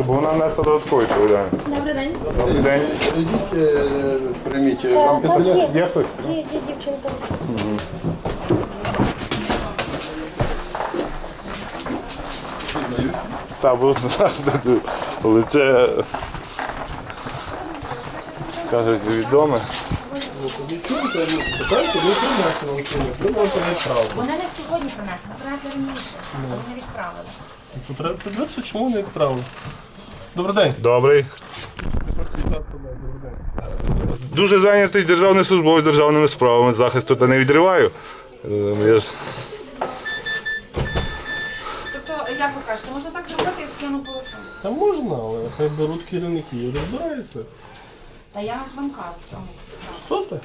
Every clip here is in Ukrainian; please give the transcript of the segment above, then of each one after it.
щоб вона несла додаткові відповідальність. Добрий день. Добрий день. Ідіть, е, прийміть е, вам кабінет. є. Є хтось? Є, є дівчинка. Так, буду знати. Лице кажуть відоме. Вони не сьогодні принесли, принесли раніше, але не відправили. Ну, Треба подивитися, чому не відправили. Добрий день. Добрий. Дуже зайнятий державний службовець державними справами захисту та не відриваю. Е, Я ж Тобто, як ви кажете, можна так зробити, я скину по електронці. Та можна, але хай беруть керівники і розбираються. Та я ж вам кажу, в чому справа.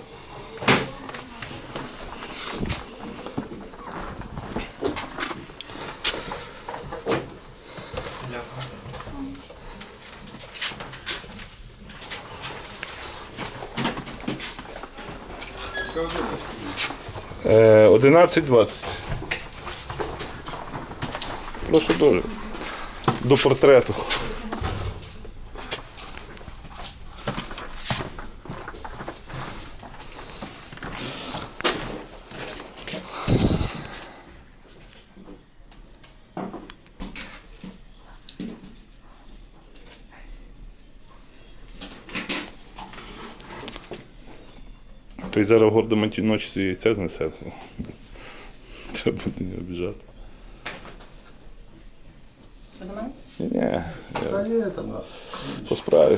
11.20. Прошу дуже. До портрету. Той зараз в гордому ті ночі свій яйце знесе. Треба до нього біжати. Ви до мене? Ні, ні, Та є там. по справі.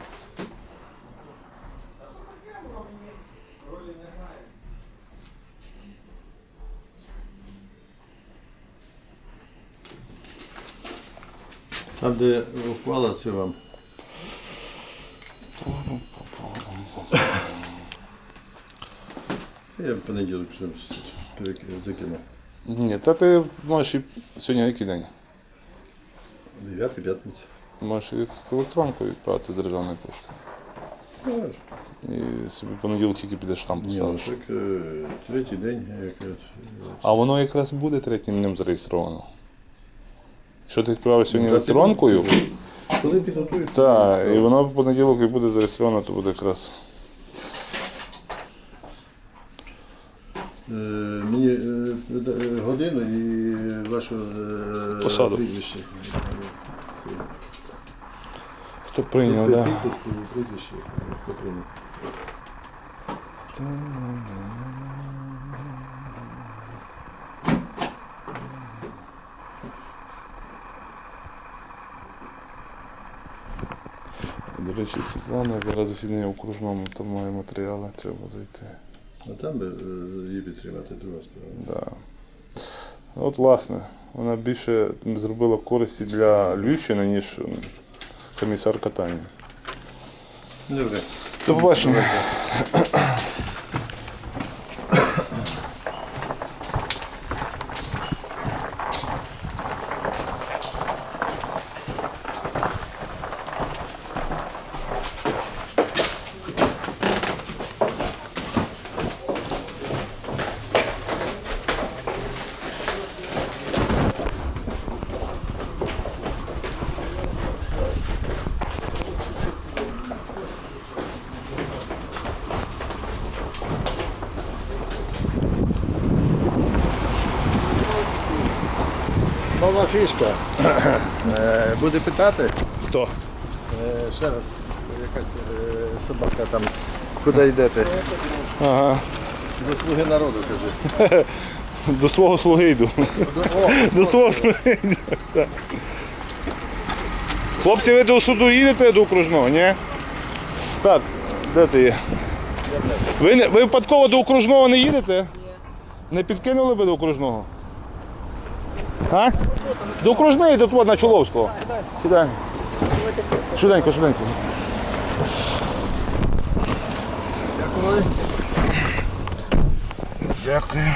Там, де ухвала, це вам. Я в понеділок закину. Ні, та ти можеш і сьогодні який день? 9 п'ятниця. Можеш і електронку відправити державної пошти. Можеш. І собі понеділок тільки підеш там Ні, ну, поставиш. так е, третій день, як А воно якраз буде третім днем зареєстровано. Якщо ти відправиш сьогодні Ну, електронкою, коли підготуєш. так, і воно в понеділок і буде зареєстровано, то буде якраз. Е, Мені е, е, годину і вашу е, Посаду. прізвище. Хто прийняв, так? Підпис, прізвище, хто прийняв. До речі, Світлана, зараз засідання в окружному, там має матеріали, треба зайти. А там би е, її підтримати друга справа. Да. От, власне, вона більше зробила користі для Львівщини, ніж комісар катання. Добре. До побачення. Нова фішка. Е, Буде питати. Хто? Е, Ще раз, якась е, собака там. Куди йдете? Ага. До слуги народу, кажи. До свого слуги йду. До свого слуги йду. Хлопці, ви до суду їдете до окружного, ні? Так, де ти є? Ви, ви випадково до окружного не їдете? Не підкинули би до окружного? А? До окружної тут от на Чоловського. Сідай. Швиденько, швиденько. Дякую. Дякую.